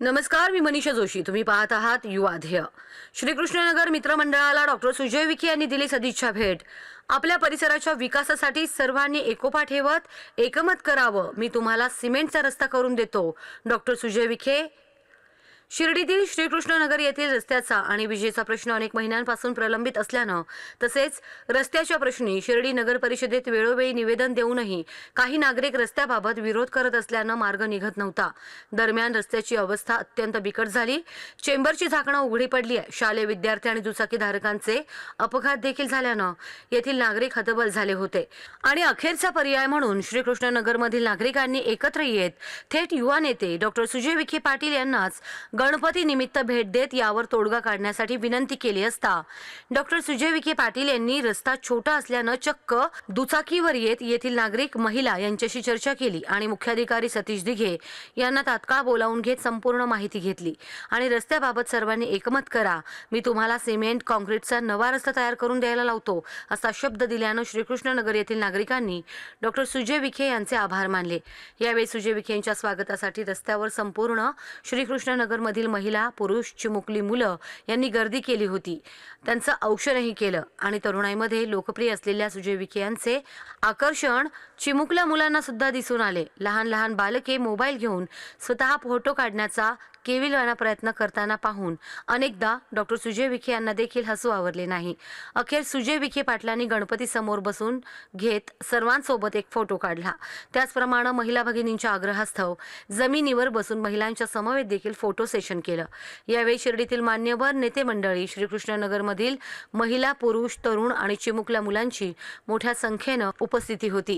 नमस्कार मी मनीषा जोशी. तुम्ही पाहत आहात युवाध्यय श्रीकृष्णनगर मित्रमंडळाला डॉक्टर सुजय विखे यांनी दिली सदिच्छा भेट. आपल्या परिसराच्या विकासासाठी सर्वांनी एकोपा ठेवत एकमत करावं. मी तुम्हाला सिमेंटचा रस्ता करून देतो. डॉक्टर सुजय विखे शिर्डीतील श्रीकृष्णनगर येथील रस्त्याचा आणि विजेचा प्रश्न अनेक महिन्यांपासून प्रलंबित असल्यानं तसेच रस्त्याच्या प्रश्नी शिर्डी नगर परिषदेत वेळोवेळी निवेदन देऊनही काही नागरिक रस्त्याबाबत विरोध करत असल्यानं मार्ग निघत नव्हता. दरम्यान रस्त्याची अवस्था अत्यंत बिकट झाली. चेंबरची झाकणं उघडी पडली आहे. शालेय विद्यार्थी आणि दुचाकीधारकांचे अपघात देखील झाल्यानं येथील नागरिक हतबल झाले होते. आणि अखेरचा पर्याय म्हणून श्रीकृष्णनगरमधील नागरिकांनी एकत्र येत थेट युवा नेते डॉक्टर सुजय विखे पाटील यांनाच गणपती निमित्त भेट देत यावर तोडगा काढण्यासाठी विनंती केली असता. डॉक्टर सुजय विखे पाटील यांनी रस्ता छोटा असल्यानं चक्क दुचाकीवर येत येथील नागरिक महिला यांच्याशी चर्चा केली आणि मुख्याधिकारी सतीश दिघे यांना तात्काळ बोलावून घेत संपूर्ण माहिती घेतली. आणि रस्त्याबाबत सर्वांनी एकमत करा. मी तुम्हाला सिमेंट कॉन्क्रीटचा नवा रस्ता तयार करून द्यायला लावतो असा शब्द दिल्यानं श्रीकृष्णनगर येथील नागरिकांनी डॉक्टर सुजय विखे यांचे आभार मानले. यावेळी सुजय विखे यांच्या स्वागतासाठी रस्त्यावर संपूर्ण मधील महिला पुरुष चिमुकली मुलं यांनी गर्दी केली होती. त्यांचं औक्षणही केलं आणि तरुणाईमध्ये लोकप्रिय असलेल्या सुजय विखे यांचे आकर्षण चिमुकल्या मुलांना सुद्धा दिसून आले. लहान लहान बालके मोबाईल घेऊन स्वतः फोटो काढण्याचा केविलवाना प्रयत्न करताना पाहून अनेकदा डॉक्टर सुजय विखे यांना देखील हसू आवरले नाही. अखेर सुजय विखे पाटलांनी गणपती समोर बसून घेत सर्वांसोबत एक फोटो काढला. त्याचप्रमाणे महिला भगिनींच्या आग्रहास्तव जमिनीवर बसून महिलांच्या समवेत देखील फोटो सेशन केलं. यावेळी शिर्डीतील मान्यवर नेते मंडळी श्रीकृष्णनगरमधील महिला पुरुष तरुण आणि चिमुकल्या मुलांची मोठ्या संख्येनं उपस्थिती होती.